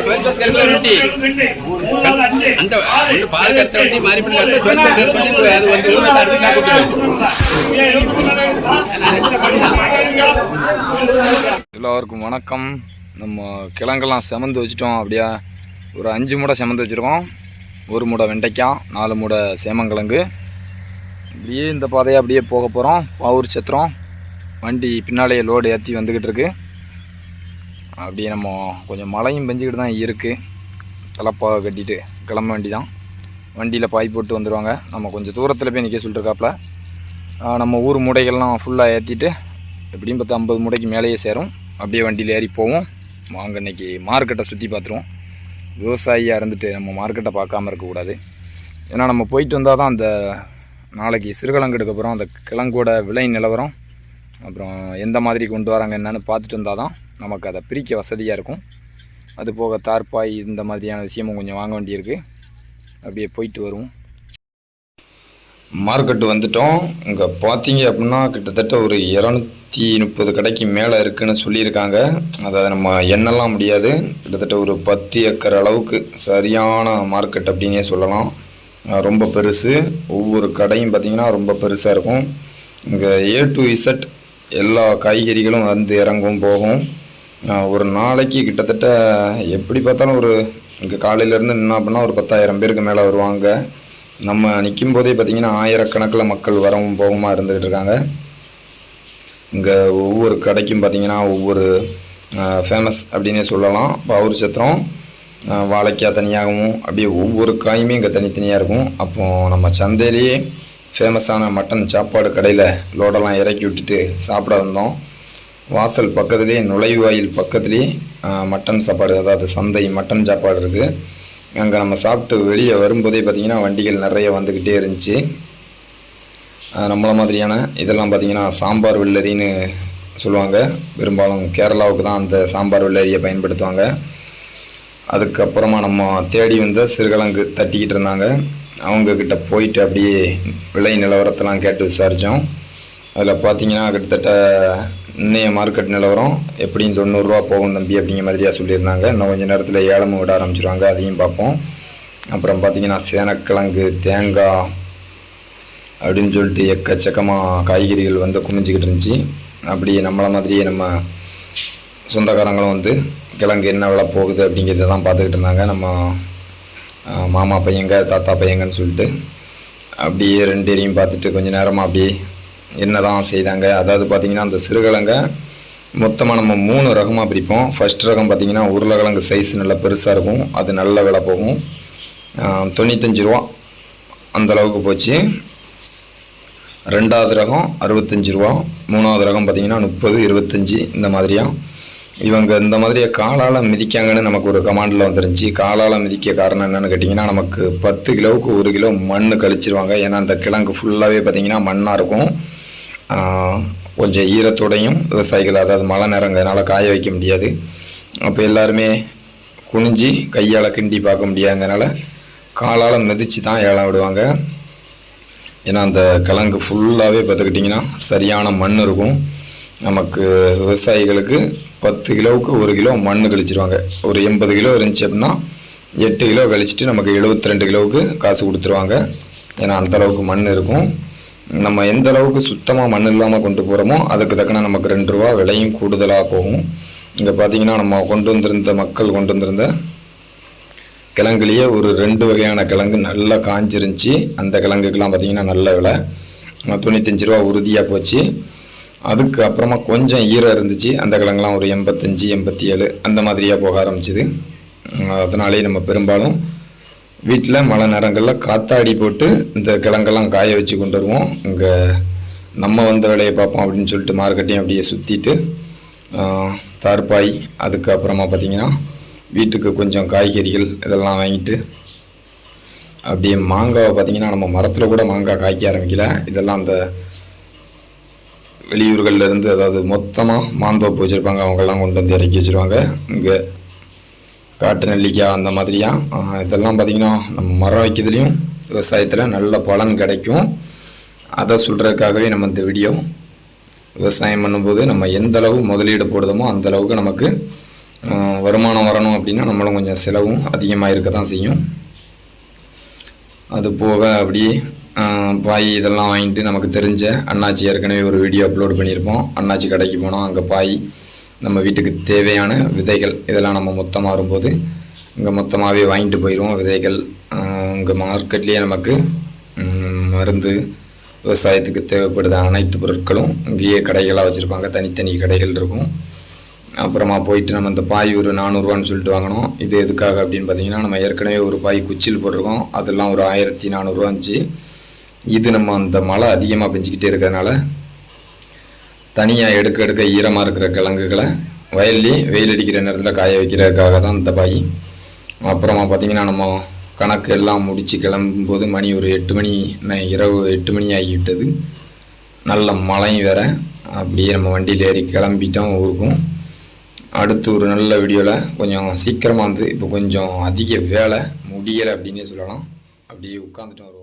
எல்லாருக்கும் எல்லோருக்கும் வணக்கம். நம்ம கிழங்கெல்லாம் செமந்து வச்சுட்டோம் அப்படியே? ஒரு அஞ்சு மூடை செமந்து வச்சுருக்கோம். ஒரு மூடை வெண்டைக்காய் நாலு மூடை சேமங்கிழங்கு. அப்படியே இந்த பாதையை அப்படியே போக போகிறோம் பாவூர் சத்திரம். வண்டி பின்னாலேயே லோடு ஏற்றி வந்துக்கிட்டு இருக்குது அப்படியே நம்ம கொஞ்சம் மழையும் பெஞ்சிக்கிட்டு தான் இருக்குது தலப்பா கட்டிட்டு கிளம்ப வேண்டி தான் வண்டியில் பாய் போட்டு வந்துடுவாங்க நம்ம கொஞ்சம் தூரத்தில் போய் நிற்க சொல்லிட்டுருக்காப்புல நம்ம ஊர் முடைகள்லாம் ஃபுல்லாக ஏற்றிட்டு எப்படியும் பத்து ஐம்பது மூடைக்கு மேலேயே சேரும். அப்படியே வண்டியில் ஏறி போவோம். வாங்க இன்றைக்கி மார்க்கெட்டை சுற்றி பார்த்துருவோம். விவசாயியாக இருந்துட்டு நம்ம மார்க்கெட்டை பார்க்காம இருக்கக்கூடாது ஏன்னா நம்ம போயிட்டு வந்தால் தான் அந்த நாளைக்கு சிறுகிழங்கு எடுக்கப்புறம் அந்த கிழங்கோட விலை நிலவரம் அப்புறம் எந்த மாதிரி கொண்டு வராங்க என்னன்னு பார்த்துட்டு வந்தால் தான் நமக்கு அதை பிரிக்க வசதியாக இருக்கும். அது போக தார்பாய் இந்த மாதிரியான விஷயமும் கொஞ்சம் வாங்க வேண்டியிருக்கு. அப்படியே போயிட்டு வருவோம். மார்க்கெட்டு வந்துட்டோம். இங்கே பார்த்தீங்க அப்படின்னா கிட்டத்தட்ட ஒரு இரநூத்தி முப்பது கடைக்கு மேலே இருக்குன்னு சொல்லியிருக்காங்க. அதை நம்ம எண்ணலாம் முடியாது. கிட்டத்தட்ட ஒரு பத்து ஏக்கர் அளவுக்கு சரியான மார்க்கெட் அப்படின்னே சொல்லலாம். ரொம்ப பெருசு. ஒவ்வொரு கடையும் பார்த்திங்கன்னா ரொம்ப பெருசாக இருக்கும். இங்கே ஏ டு இசட் எல்லா காய்கறிகளும் வந்து இறங்கும் போகும். ஒரு நாளைக்கு கிட்டத்தட்ட எப்படி பார்த்தாலும் ஒரு இங்கே காலையிலேருந்து என்ன அப்படின்னா ஒரு பத்தாயிரம் பேருக்கு மேலே வருவாங்க. நம்ம நிற்கும் போதே பார்த்தீங்கன்னா ஆயிரக்கணக்கில் மக்கள் வரவும் போகமாக இருந்துகிட்டு இருக்காங்க. இங்கே ஒவ்வொரு கடைக்கும் பார்த்தீங்கன்னா ஒவ்வொரு ஃபேமஸ் அப்படின்னே சொல்லலாம். பவுர் சத்திரம் வாழைக்காய் தனியாகவும் அப்படியே ஒவ்வொரு காயுமே இங்கே தனித்தனியாக இருக்கும். அப்போது நம்ம சந்தையிலேயே ஃபேமஸான மட்டன் சாப்பாடு கடையில் லோடெல்லாம் இறக்கி விட்டுட்டு சாப்பிட வந்தோம். வாசல் பக்கத்துலேயே நுழைவாயில் பக்கத்துலேயே மட்டன் சாப்பாடு அதாவது சந்தை மட்டன் சாப்பாடு இருக்குது அங்கே நம்ம சாப்பிட்டு வெளியே வரும்போதே பார்த்திங்கன்னா வண்டிகள் நிறைய வந்துக்கிட்டே இருந்துச்சு. நம்மள மாதிரியான இதெல்லாம் பார்த்திங்கன்னா சாம்பார் வெள்ளரின்னு சொல்லுவாங்க. பெரும்பாலும் கேரளாவுக்கு தான் அந்த சாம்பார் வெள்ளரியை பயன்படுத்துவாங்க. அதுக்கப்புறமா நம்ம தேடி வந்த சிறுகிழங்கு தட்டிக்கிட்டு இருந்தாங்க. அவங்கக்கிட்ட போயிட்டு அப்படியே விலை நிலவரத்தெல்லாம் கேட்டு விசாரித்தோம் அதில் பார்த்தீங்கன்னா கிட்டத்தட்ட இன்னைய மார்க்கெட் நிலவரம் எப்படியும் தொண்ணூறுரூவா போகும் தம்பி அப்படிங்கிற மாதிரியாக சொல்லியிருந்தாங்க. இன்னும் கொஞ்சம் நேரத்தில் ஏலமும் விட ஆரம்பிச்சிருவாங்க. அதையும் பார்ப்போம். அப்புறம் பார்த்தீங்கன்னா சேனக்கிழங்கு தேங்காய் அப்படின்னு சொல்லிட்டு எக்கச்சக்கமாக காய்கறிகள் வந்து குமிஞ்சிக்கிட்டு இருந்துச்சு. அப்படியே நம்மளை மாதிரியே நம்ம சொந்தக்காரங்களும் வந்து கிழங்கு என்ன விலை போகுது அப்படிங்கிறத தான் பார்த்துக்கிட்டு இருந்தாங்க. நம்ம மாமா பையங்க தாத்தா பையங்கன்னு சொல்லிட்டு அப்படியே ரெண்டு பேரையும் பார்த்துட்டு கொஞ்சம் நேரமாக அப்படியே என்ன தான் செய்தாங்க? அதாவது பார்த்திங்கன்னா அந்த சிறுகிழங்க மொத்தமாக நம்ம மூணு ரகமாக பிரிப்போம். ஃபர்ஸ்ட் ரகம் பார்த்திங்கன்னா உருளைக்கிழங்கு சைஸ் நல்லா பெருசாக இருக்கும். அது நல்ல விலை போகும். தொண்ணூத்தஞ்சு ரூபா அந்த அளவுக்கு போச்சு. ரெண்டாவது ரகம் அறுபத்தஞ்சு ரூபா. மூணாவது ரகம் பார்த்தீங்கன்னா முப்பது இருபத்தஞ்சி இந்த மாதிரியாக இவங்க இந்த மாதிரியே காலால் மிதிக்காங்கன்னு நமக்கு ஒரு கமாண்டில் வந்துருந்துச்சு. காலால் மிதிக்க காரணம் என்னென்னு கேட்டிங்கன்னா நமக்கு பத்து கிலோவுக்கு ஒரு கிலோ மண் கழிச்சிருவாங்க. ஏன்னா அந்த கிழங்கு ஃபுல்லாகவே பார்த்தீங்கன்னா மண்ணாக இருக்கும். கொஞ்சம் ஈரத்தோடையும் விவசாயிகள் அதாவது மழை நேரங்கிறதுனால காய வைக்க முடியாது. அப்போ எல்லாருமே குனிஞ்சி கையால் கிண்டி பார்க்க முடியாதனால காலால் மிதித்து தான் ஏலம் விடுவாங்க. ஏன்னா அந்த கிழங்கு ஃபுல்லாகவே பார்த்துக்கிட்டிங்கன்னா சரியான மண் இருக்கும். நமக்கு விவசாயிகளுக்கு பத்து கிலோவுக்கு ஒரு கிலோ மண் கழிச்சிருவாங்க. ஒரு எண்பது கிலோ இருந்துச்சு அப்படின்னா எட்டு கிலோ கழிச்சிட்டு நமக்கு 72 ரெண்டு கிலோவுக்கு காசு கொடுத்துருவாங்க. ஏன்னா அந்த அளவுக்கு மண் இருக்கும். நம்ம எந்த அளவுக்கு சுத்தமாக மண் இல்லாமல் கொண்டு போகிறோமோ அதுக்கு தக்கன நமக்கு ரெண்டு ரூபா விலையும் கூடுதலாக போகும். இங்கே பார்த்தீங்கன்னா நம்ம கொண்டு வந்திருந்த மக்கள் கொண்டு வந்திருந்த கிழங்குலேயே ஒரு ரெண்டு வகையான கிழங்கு நல்லா காஞ்சிருந்துச்சி. அந்த கிழங்குக்கெலாம் பார்த்தீங்கன்னா நல்ல விலை. தொண்ணூத்தஞ்சு ரூபா உறுதியாக போச்சு. அதுக்கு அப்புறமா கொஞ்சம் ஈரம் இருந்துச்சு. அந்த கிழங்குலாம் ஒரு எண்பத்தஞ்சு எண்பத்தி ஏழு அந்த மாதிரியாக போக ஆரம்பிச்சிது. அதனாலே நம்ம பெரும்பாலும் வீட்டில் மழை நேரங்களில் காத்தாடி போட்டு இந்த கிழங்கெல்லாம் காய வச்சு கொண்டு வருவோம். இங்கே நம்ம வந்த வேலையை பார்ப்போம் அப்படின்னு சொல்லிட்டு மார்க்கெட்டையும் அப்படியே சுற்றிட்டு தார்பாய் அதுக்கப்புறமா பார்த்தீங்கன்னா வீட்டுக்கு கொஞ்சம் காய்கறிகள் இதெல்லாம் வாங்கிட்டு அப்படியே மாங்காவை பார்த்தீங்கன்னா நம்ம மரத்தில் கூட மாங்காய் காய்க்க ஆரம்பிக்கல. இதெல்லாம் அந்த வெளியூர்கள்லேருந்து அதாவது மொத்தமாக மாந்தோப்பு வச்சுருப்பாங்க. அவங்கெல்லாம் கொண்டு வந்து இறக்கி வச்சுருவாங்க. இங்கே காட்டு நெல்லிக்காய் அந்த மாதிரியா? இதெல்லாம் பார்த்திங்கன்னா நம்ம மரம் வைக்கிறதுலையும் விவசாயத்தில் நல்ல பலன் கிடைக்கும். அதை சொல்கிறதுக்காகவே நம்ம இந்த வீடியோ விவசாயம் பண்ணும்போது நம்ம எந்த அளவு முதலீடு போடுதோமோ அந்த அளவுக்கு நமக்கு வருமானம் வரணும் அப்படின்னா நம்மளும் கொஞ்சம் செலவும் அதிகமாக இருக்க தான் செய்யும். அது போக அப்படியே பாய் இதெல்லாம் வாங்கிட்டு நமக்கு தெரிஞ்ச அண்ணாச்சி ஏற்கனவே ஒரு வீடியோ அப்லோட் பண்ணியிருப்போம். அண்ணாச்சி கடைக்கு போனோம். அங்கே பாய் நம்ம வீட்டுக்கு தேவையான விதைகள் இதெல்லாம் நம்ம மொத்தமாக வரும்போது இங்கே மொத்தமாகவே வாங்கிட்டு போயிடுவோம். விதைகள் இங்கே மார்க்கெட்லேயே நமக்கு மருந்து விவசாயத்துக்கு தேவைப்படுத அனைத்து பொருட்களும் இங்கேயே கடைகளாக வச்சுருப்பாங்க. தனித்தனி கடைகள் இருக்கும். அப்புறமா போயிட்டு நம்ம இந்த பாய் ஒரு நானூறுரூவான்னு சொல்லிட்டு வாங்கினோம் இது எதுக்காக அப்படின்னு பார்த்தீங்கன்னா நம்ம ஏற்கனவே ஒரு பாய் குச்சில் போட்டிருக்கோம். அதெல்லாம் ஒரு ஆயிரத்தி நானூறுரூவா இருந்துச்சு. இது நம்ம அந்த மழை அதிகமாக பெஞ்சிக்கிட்டே இருக்கிறதுனால தனியாக எடுக்க எடுக்க ஈரமாக இருக்கிற கிழங்குகளை வயல்லே வெயில் அடிக்கிற நேரத்தில் காய வைக்கிறதுக்காக தான் இந்த பாய். அப்புறமா பார்த்தீங்கன்னா நம்ம கணக்கு எல்லாம் முடித்து கிளம்பும்போது மணி ஒரு எட்டு மணி இரவு எட்டு மணி ஆகிவிட்டது. நல்ல மழையும் வேற. அப்படியே நம்ம வண்டியில் ஏறி கிளம்பிட்டோம் ஊருக்கும். அடுத்து ஒரு நல்ல வீடியோவில் கொஞ்சம் சீக்கிரமாக வந்து இப்போ கொஞ்சம் அதிக வேலை முடியலை அப்படின்னே சொல்லலாம். அப்படியே உட்காந்துட்டோம்